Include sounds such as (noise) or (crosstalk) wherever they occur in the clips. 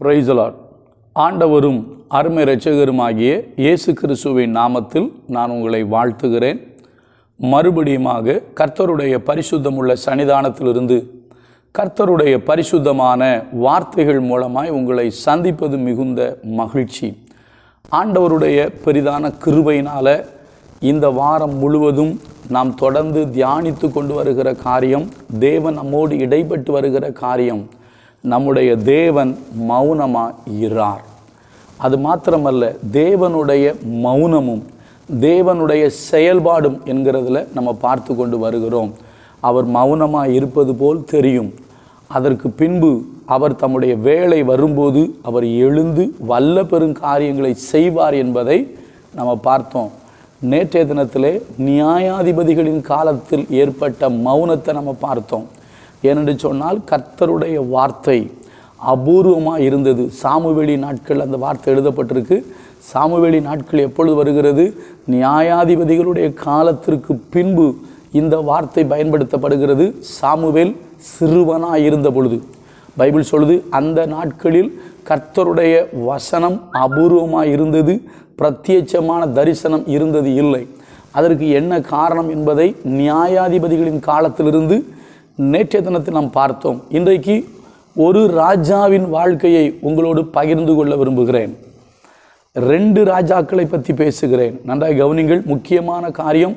பிரைசலாட் ஆண்டவரும் அருமை இரட்சகருமாகிய இயேசு கிறிஸ்துவின் நாமத்தில் நான் உங்களை வாழ்த்துகிறேன். மறுபடியுமாக கர்த்தருடைய பரிசுத்தமுள்ள சன்னிதானத்திலிருந்து கர்த்தருடைய பரிசுத்தமான வார்த்தைகள் மூலமாய் உங்களை சந்திப்பது மிகுந்த மகிழ்ச்சி. ஆண்டவருடைய பெரிதான கிருபையினால் இந்த வாரம் முழுவதும் நாம் தொடர்ந்து தியானித்து கொண்டு வருகிற காரியம் தேவன் நம்மோடு இடைப்பட்டு வருகிற காரியம் நம்முடைய தேவன் மௌனமாக இரார். அது மாத்திரமல்ல தேவனுடைய மௌனமும் தேவனுடைய செயல்பாடும் என்கிறதுல நம்ம பார்த்து கொண்டு வருகிறோம். அவர் மௌனமாக இருப்பது போல் தெரியும். அதற்கு பின்பு அவர் தம்முடைய வேலை வரும்போது அவர் எழுந்து வல்ல பெரும் காரியங்களை செய்வார் என்பதை நம்ம பார்த்தோம். நேற்றைய தினத்திலே நியாயாதிபதிகளின் காலத்தில் ஏற்பட்ட மௌனத்தை நம்ம பார்த்தோம். ஏனென்று சொன்னால் கர்த்தருடைய வார்த்தை அபூர்வமாக இருந்தது. சாமுவெளி நாட்கள் அந்த வார்த்தை எழுதப்பட்டிருக்கு. சாமுவெளி நாட்கள் எப்பொழுது வருகிறது? நியாயாதிபதிகளுடைய காலத்திற்கு பின்பு இந்த வார்த்தை பயன்படுத்தப்படுகிறது. சாமுவேல் சிறுவனாக இருந்த பொழுது. பைபிள் சொல்லுது அந்த நாட்களில் கர்த்தருடைய வசனம் அபூர்வமாக இருந்தது. பிரத்யட்சமான தரிசனம் இருந்தது இல்லை. அதற்கு என்ன காரணம் என்பதை நியாயாதிபதிகளின் காலத்திலிருந்து நேற்றைய தினத்தில் நாம் பார்த்தோம். இன்றைக்கு ஒரு ராஜாவின் வாழ்க்கையை உங்களோடு பகிர்ந்து கொள்ள விரும்புகிறேன். ரெண்டு ராஜாக்களை பற்றி பேசுகிறேன். நன்றாய் கவனிங்கள். முக்கியமான காரியம்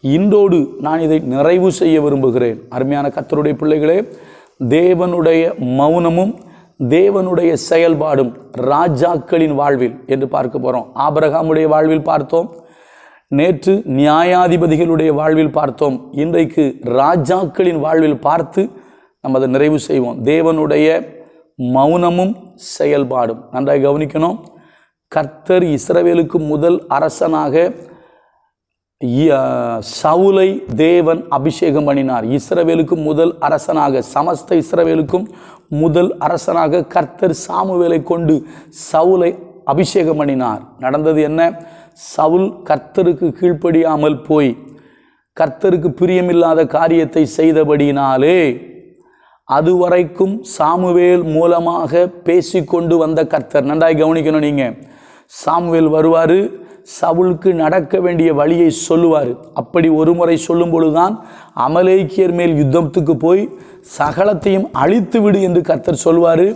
இன்றோடு நான் இதை நிறைவு செய்ய விரும்புகிறேன். அருமையான கத்தருடைய பிள்ளைகளே தேவனுடைய மௌனமும் தேவனுடைய செயல்பாடும் ராஜாக்களின் வாழ்வில் என்று பார்க்க போகிறோம் ஆபரகாமுடைய வாழ்வில் பார்த்தோம். நேற்று நியாயாதிபதிகளுடைய வாழ்வில் பார்த்தோம். இன்றைக்கு ராஜாக்களின் வாழ்வில் பார்த்து நம்ம அதை நிறைவு செய்வோம். தேவனுடைய மௌனமும் செயல்பாடும். நன்றாக கவனிக்கணும். கர்த்தர் இஸ்ரவேலுக்கு முதல் அரசனாக சவுலை தேவன் அபிஷேகம் பண்ணினார். இஸ்ரவேலுக்கு முதல் அரசனாக சமஸ்த இஸ்ரவேலுக்கும் முதல் அரசனாக கர்த்தர் சாமுவேலை கொண்டு சவுலை அபிஷேகம் பண்ணினார். நடந்தது என்ன? சவுல் கர்த்தருக்கு கீழ்ப்படியாமல் போய் கர்த்தருக்கு பிரியமில்லாத காரியத்தை செய்தபடியினாலே அதுவரைக்கும் சாமுவேல் மூலமாக பேசிக்கொண்டு வந்த கர்த்தர். நன்றாய் கவனிக்கணும் நீங்கள் சாமுவேல் வருவார் சவுலுக்கு நடக்க வேண்டிய வழியை சொல்லுவார். அப்படி ஒரு முறை சொல்லும் பொழுதுதான் அமலேக்கியர் மேல் யுத்தத்துக்கு போய் சகலத்தையும் அழித்து விடு என்று கர்த்தர் சொல்வார்.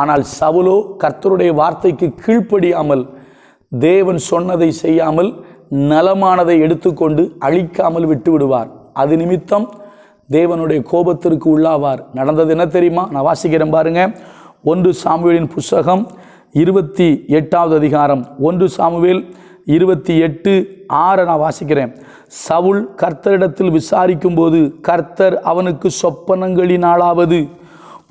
ஆனால் சவுலோ கர்த்தருடைய வார்த்தைக்கு கீழ்ப்படியாமல் தேவன் சொன்னதை செய்யாமல் நலமானதை எடுத்துக்கொண்டு அழிக்காமல் விட்டு விடுவார் அது நிமித்தம் தேவனுடைய கோபத்திற்கு உள்ளாவார். நடந்தது என்ன தெரியுமா? நான் வாசிக்கிறேன் பாருங்க. ஒன்று சாமுவேலின் புஸ்தகம் இருபத்தி எட்டாவது அதிகாரம். ஒன்று சாமுவேல் இருபத்தி எட்டு ஆறை நான் வாசிக்கிறேன். சவுல் கர்த்தரிடத்தில் விசாரிக்கும் போது கர்த்தர் அவனுக்கு சொப்பனங்களினாலாவது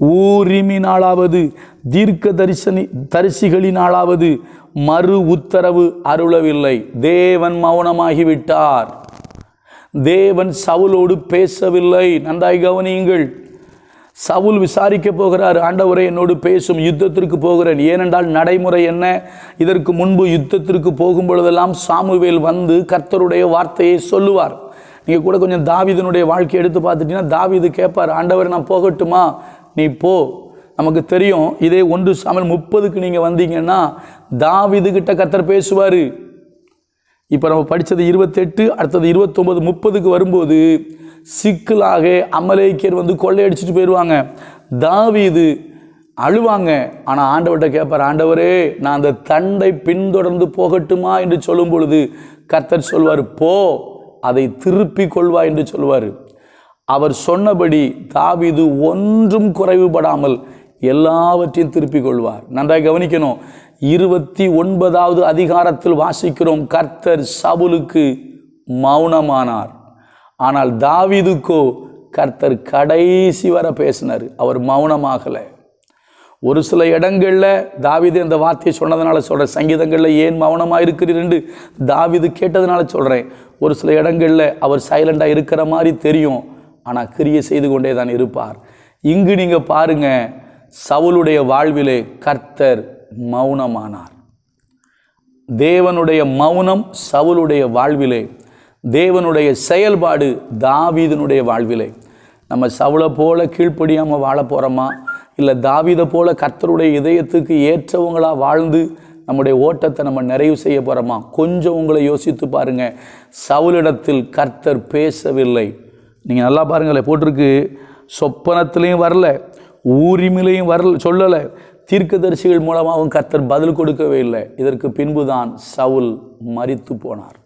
ஊரிமினாலாவது தீர்க்க தரிசனி தரிசிகளினாலாவது மறு உத்தரவு அருளவில்லை. தேவன் மௌனமாகிவிட்டார். தேவன் சவுலோடு பேசவில்லை. நன்றாய் கவனியுங்கள். சவுல் விசாரிக்க போகிறார். ஆண்டவரை என்னோடு பேசும். யுத்தத்திற்கு போகிறேன். ஏனென்றால் நடைமுறை என்ன? இதற்கு முன்பு யுத்தத்திற்கு போகும் பொழுதெல்லாம் சாமுவேல் வந்து கர்த்தருடைய வார்த்தையை சொல்லுவார். நீங்கள் கூட கொஞ்சம் தாவிதனுடைய வாழ்க்கையை எடுத்து பார்த்துட்டீங்கன்னா தாவிது கேட்பார் ஆண்டவர் நான் போகட்டுமா? நீ போ. நமக்கு தெரியும் இதே ஒன்று சாமல் முப்பதுக்கு நீங்கள் வந்தீங்கன்னா தாவிதுகிட்ட கிட்ட பேசுவார். இப்போ நம்ம படித்தது இருபத்தெட்டு அடுத்தது இருபத்தொம்பது முப்பதுக்கு வரும்போது சிக்கலாக அமலேக்கியர் வந்து கொள்ளையடிச்சிட்டு போயிடுவாங்க தாவிது அழுவாங்க. ஆனால் ஆண்டவர்கிட்ட கேட்பார் ஆண்டவரே நான் அந்த தண்டை பின்தொடர்ந்து போகட்டுமா? என்று சொல்லும் பொழுது கர்த்தர் சொல்வார் போ அதை திருப்பி கொள்வா என்று சொல்வார். அவர் சொன்னபடி தாவிது ஒன்றும் குறைவுபடாமல் எல்லாவற்றையும் திருப்பிக் கொள்வார். நன்றாக கவனிக்கணும். இருபத்தி ஒன்பதாவது அதிகாரத்தில் வாசிக்கிறோம் கர்த்தர் சவுலுக்கு மௌனமானார். ஆனால் தாவிதுக்கோ கர்த்தர் கடைசி வர பேசினார். அவர் மௌனமாகலை. ஒரு சில இடங்களில் தாவிது இந்த வார்த்தையை சொன்னதுனால சொல்கிறேன் சங்கீதங்களில் ஏன் மௌனமாக இருக்கிறீர் தாவிது கேட்டதுனால சொல்கிறேன் ஒரு சில இடங்களில் அவர் சைலண்டாக இருக்கிற மாதிரி தெரியும். ஆனால் கிரியை செய்து கொண்டே தான் இருப்பார். இங்கு நீங்கள் பாருங்கள் சவுளுடைய வாழ்விலே கர்த்தர் மௌனமானார். தேவனுடைய மௌனம் சவுளுடைய வாழ்விலே. தேவனுடைய செயல்பாடு தாவீதனுடைய வாழ்விலே. நம்ம சவுளை போல கீழ்ப்படியாமல் வாழ போகிறோமா இல்லை தாவீதை போல கர்த்தருடைய இதயத்துக்கு ஏற்றவங்களா வாழ்ந்து நம்முடைய ஓட்டத்தை நம்ம நிறைவு செய்ய போகிறோமா கொஞ்சம் உங்களை யோசித்து பாருங்கள் சவுலிடத்தில் கர்த்தர் பேசவில்லை. நீங்கள் நல்லா பாருங்களேன் போட்டிருக்கு. சொப்பனத்திலையும் வரல ஊரிமிலையும் வரல சொல்லலை. தீர்க்கதரிசிகள் மூலமாகவும் கர்த்தர் பதில் கொடுக்கவே இல்லை. இதற்கு பின்புதான் சவுல் மறித்து போனார்.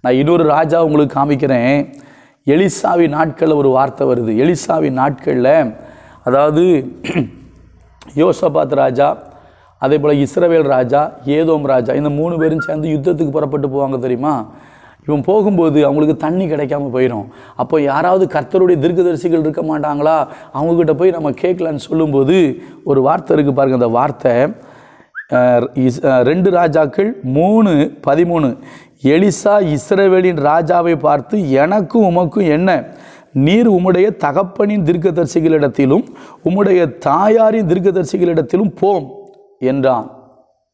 நான் இன்னொரு ராஜா உங்களுக்கு காமிக்கிறேன். எலிசாவி நாட்களில் ஒரு வார்த்தை வருது. எலிசாவின் நாட்களில் அதாவது (clears throat) யோசபாத் ராஜா அதே போல் இஸ்ரவேல் ராஜா ஏதோம் ராஜா இந்த மூணு பேரும் சேர்ந்து யுத்தத்துக்கு புறப்பட்டு போவாங்க தெரியுமா? இவன் போகும்போது அவங்களுக்கு தண்ணி கிடைக்காம போயிடும் அப்போ யாராவது கர்த்தருடைய தீர்க்கதரிசிகள் இருக்க மாட்டாங்களா? அவங்கக்கிட்ட போய் நம்ம கேட்கலான்னு சொல்லும்போது ஒரு வார்த்தை இருக்குது பாருங்கள் அந்த வார்த்தை ரெண்டு ராஜாக்கள் மூணு பதிமூணு. எலிசா இஸ்ரவேலின் ராஜாவை பார்த்து எனக்கும் உமக்கும் என்ன? நீர் உம்முடைய தகப்பனின் தீர்க்கதரிசிகளிடத்திலும் உம்முடைய தாயாரின் தீர்க்கதரிசிகளிடத்திலும் போம் என்றான்.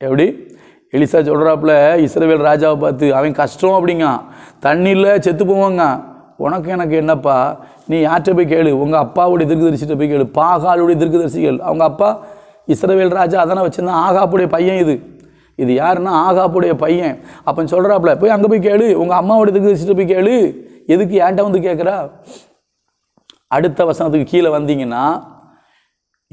எப்படி? எலிசா சொல்கிறாப்புல இஸ்ரேவேல் ராஜாவை பார்த்து அவன் கஷ்டம் அப்படிங்க. தண்ணியில் செத்து போவாங்க. உனக்கு எனக்கு என்னப்பா? நீ யார்கிட்ட போய் கேளு? உங்கள் அப்பாவுடைய தீர்க்கதரிசிட்ட போய் கேளு. பாகாலுடைய தீர்க்கதரிசிகள். அவங்க அப்பா இஸ்ரவேல் ராஜா அதனை வச்சிருந்தான் ஆகாப்புடைய பையன் இது. இது யாருன்னா ஆகாப்புடைய பையன். அப்போ சொல்கிறாப்புல போய் அங்கே போய் கேளு. உங்கள் அம்மாவுடைய தரிசிட்டு போய் கேளு. எதுக்கு ஏன்ட்ட வந்து கேட்குறா அடுத்த வசனத்துக்கு கீழே வந்தீங்கன்னா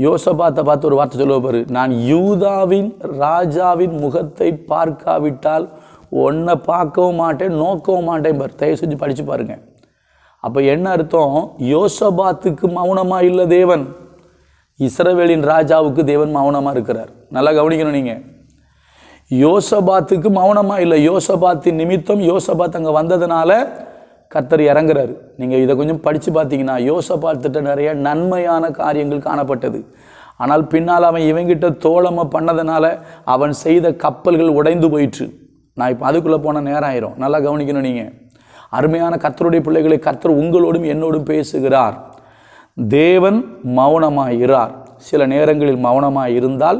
யோசபாத்தை பார்த்து ஒரு வார்த்தை சொல்லுவார் நான் யூதாவின் ராஜாவின் முகத்தை பார்க்காவிட்டால் ஒன்றை பார்க்கவும் மாட்டேன் நோக்கவும் மாட்டேன் பார். தயவு செஞ்சு படித்து பாருங்க. அப்போ என்ன அர்த்தம்? யோசபாத்துக்கு மௌனமாக இல்லை தேவன். இஸ்ரவேலின் ராஜாவுக்கு தேவன் மௌனமாக இருக்கிறார். நல்லா கவனிக்கணும் நீங்கள் யோசபாத்துக்கு மௌனமாக இல்லை. யோசபாத்தின் நிமித்தம் யோசபாத் அங்கே வந்ததுனால கர்த்தர் இறங்குறாரு. நீங்கள் இதை கொஞ்சம் படித்து பார்த்தீங்கன்னா யோசபாத்திட்ட நிறைய நன்மையான காரியங்கள் காணப்பட்டது. ஆனால் பின்னால் அவன் இவங்கிட்ட தோழமை பண்ணதுனால அவன் செய்த கப்பல்கள் உடைந்து போயிற்று. நான் இப்போ அதுக்குள்ளே போன நேரம் ஆயிரும். நல்லா கவனிக்கணும் நீங்கள் அருமையான கர்த்தருடைய பிள்ளைகளை கர்த்தர் உங்களோடும் என்னோடும் பேசுகிறார். தேவன் மௌனமாக சில நேரங்களில் மௌனமாக இருந்தால்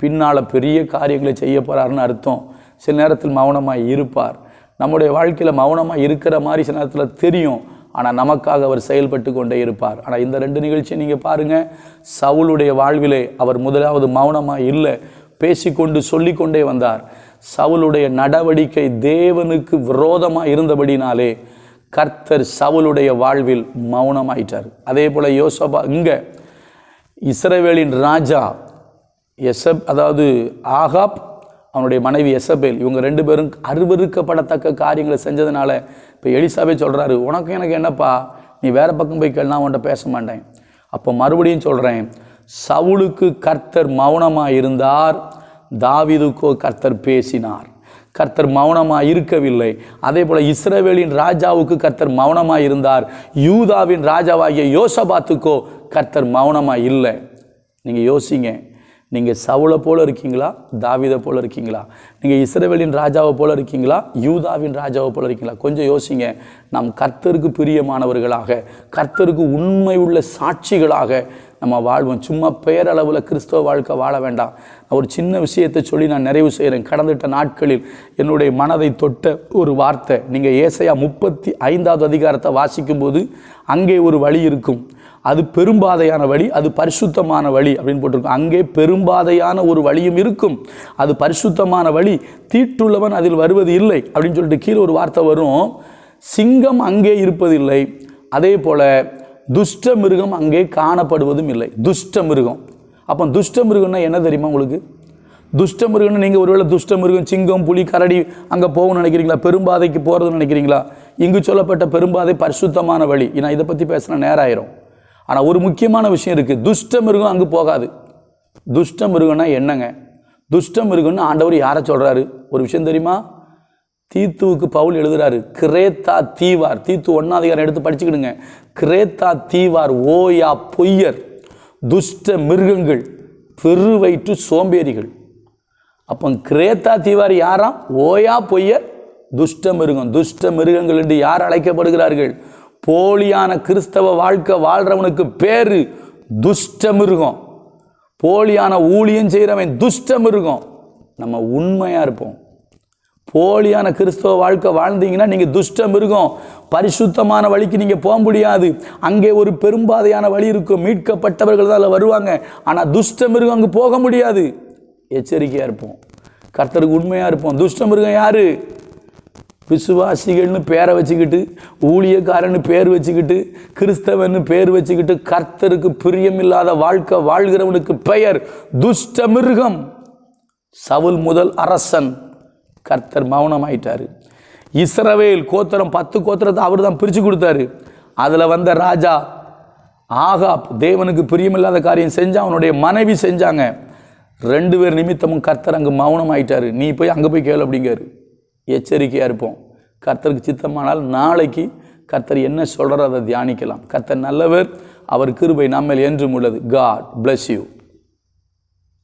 பின்னால் பெரிய காரியங்களை செய்ய போகிறாருன்னு அர்த்தம். சில நேரத்தில் மௌனமாக இருப்பார் நம்முடைய வாழ்க்கையில் மௌனமாக இருக்கிற மாதிரி சில நேரத்தில் தெரியும். ஆனால் நமக்காக அவர் செயல்பட்டு கொண்டே இருப்பார். ஆனால் இந்த ரெண்டு நிகழ்ச்சியை நீங்கள் பாருங்கள் சவுளுடைய வாழ்விலே அவர் முதலாவது மௌனமாக இல்லை. பேசிக்கொண்டு சொல்லிக்கொண்டே வந்தார். சவுளுடைய நடவடிக்கை தேவனுக்கு விரோதமாக இருந்தபடினாலே கர்த்தர் சவுளுடைய வாழ்வில் மௌனமாயிட்டார். அதே போல் யோசபா இங்கே இஸ்ரவேலின் ராஜா எசப் அதாவது ஆகாப் அவனுடைய மனைவி எசபேல் இவங்க ரெண்டு பேரும் அருவருக்கப்படத்தக்க காரியங்களை செஞ்சதுனால இப்போ எலிசாவே சொல்கிறாரு உனக்கு எனக்கு என்னப்பா? நீ வேறு பக்கம் போய் கேள்னா உன்ட்ட உன்கிட்ட பேச மாட்டேன். அப்போ மறுபடியும் சொல்கிறேன் சவுளுக்கு கர்த்தர் மௌனமாக இருந்தார் தாவிதுக்கோ கர்த்தர் பேசினார். கர்த்தர் மௌனமாக இருக்கவில்லை அதே போல் இஸ்ரவேலின் ராஜாவுக்கு கர்த்தர் மௌனமாக இருந்தார் யூதாவின் ராஜாவாகிய யோசபாத்துக்கோ கர்த்தர் மௌனமாக இல்லை நீங்கள் யோசிங்க நீங்கள் சவுளை போல இருக்கீங்களா? தாவிதை போல இருக்கீங்களா? நீங்கள் இஸ்ரவேலின் ராஜாவை போல இருக்கீங்களா? யூதாவின் ராஜாவை போல இருக்கீங்களா? கொஞ்சம் யோசிங்க. நாம் கர்த்தருக்கு பிரியமானவர்களாக கர்த்தருக்கு உண்மை உள்ள சாட்சிகளாக நம்ம வாழ்வோம். சும்மா பெயரளவில் கிறிஸ்தவ வாழ்க்கை வாழ வேண்டாம். ஒரு சின்ன விஷயத்தை சொல்லி நான் நிறைவு செய்கிறேன் கடந்துட்ட நாட்களில் என்னுடைய மனதை தொட்ட ஒரு வார்த்தை. நீங்கள் ஏசையா முப்பத்தி ஐந்தாவது அதிகாரத்தை வாசிக்கும்போது அங்கே ஒரு வழி இருக்கும். அது பெரும்பாதையான வழி அது பரிசுத்தமான வழி அப்படின்னு போட்டிருக்கும். அங்கே பெரும்பாதையான ஒரு வழியும் இருக்கும். அது பரிசுத்தமான வழி தீட்டுள்ளவன் அதில் வருவது இல்லை அப்படின்னு சொல்லிட்டு கீழே ஒரு வார்த்தை வரும். சிங்கம் அங்கே இருப்பதில்லை. அதே போல் துஷ்ட மிருகம் அங்கே காணப்படுவதும் இல்லை. துஷ்ட மிருகம். அப்போ துஷ்ட மிருகம்னா என்ன தெரியுமா உங்களுக்கு? துஷ்ட மிருகம்னு நீங்கள் ஒருவேளை துஷ்ட மிருகம் சிங்கம் புலி கரடி அங்கே போகணும்னு நினைக்கிறீங்களா? பெரும்பாதைக்கு போகிறதுன்னு நினைக்கிறீங்களா? இங்கு சொல்லப்பட்ட பெரும்பாதை பரிசுத்தமான வழி. நான் இதை பற்றி பேசினா நேரம் ஆனால் ஒரு முக்கியமான விஷயம் இருக்குது துஷ்ட மிருகம் அங்கே போகாது. துஷ்ட மிருகம்னா என்னங்க? துஷ்ட மிருகம்னு ஆண்டவர் யாரை சொல்கிறாரு ஒரு விஷயம் தெரியுமா? தீத்துவுக்கு பவுல் எழுதுறாரு கிரேத்தா தீவார். தீத்து ஒன்னாதிகாரம் எடுத்து படிச்சுக்கிடுங்க. கிரேத்தா தீவார் ஓயா பொய்யர் துஷ்ட மிருகங்கள் பெருவயிற்று சோம்பேறிகள். அப்போ கிரேத்தா தீவார் யாராம் ஓயா பொய்யர் துஷ்ட மிருகம். துஷ்ட மிருகங்கள் என்று யார் அழைக்கப்படுகிறார்கள்? போலியான கிறிஸ்தவ வாழ்க்கை வாழ்கிறவனுக்கு பேர் துஷ்ட மிருகம். போலியான ஊழியம் செய்கிறவன் துஷ்ட மிருகம். நம்ம உண்மையாக இருப்போம். போலியான கிறிஸ்தவ வாழ்க்கை வாழ்ந்தீங்கன்னா நீங்கள் துஷ்ட மிருகம். பரிசுத்தமான வழிக்கு நீங்கள் போக முடியாது. அங்கே ஒரு பெரும்பாதையான வழி இருக்கும். மீட்கப்பட்டவர்கள் தான் அதில் வருவாங்க. ஆனால் துஷ்ட மிருகம் அங்கே போக முடியாது. எச்சரிக்கையாக இருப்போம். கர்த்தருக்கு உண்மையாக இருப்போம். துஷ்ட மிருகம் யாரு? விசுவாசிகள்னு பேரை வச்சுக்கிட்டு ஊழியக்காரன்னு பேர் வச்சுக்கிட்டு கிறிஸ்தவன்னு பேர் வச்சுக்கிட்டு கர்த்தருக்கு பிரியமில்லாத வாழ்க்கை வாழ்கிறவனுக்கு பெயர் துஷ்ட மிருகம் சவுல் முதல் அரசன். கர்த்தர் மௌனமாயிட்டார். இஸ்ரவேல் கோத்திரம் பத்து கோத்திரத்தை அவர் தான் பிரித்து கொடுத்தாரு. அதில் வந்த ராஜா ஆகாப் தேவனுக்கு பிரியமில்லாத காரியம் செஞ்சு அவனுடைய மனைவி செஞ்சாங்க. ரெண்டு பேர் நிமித்தமும் கர்த்தர் அங்கே மௌனம் ஆயிட்டார் நீ போய் அங்கே போய் கேளு அப்படிங்காரு எச்சரிக்கையாக இருப்போம். கர்த்தருக்கு சித்தமானால் நாளைக்கு கர்த்தர் என்ன சொல்கிறார் அதை தியானிக்கலாம். கர்த்தர் நல்லவர் அவர் கிருபை நம்மில் என்றும் உள்ளது. God bless you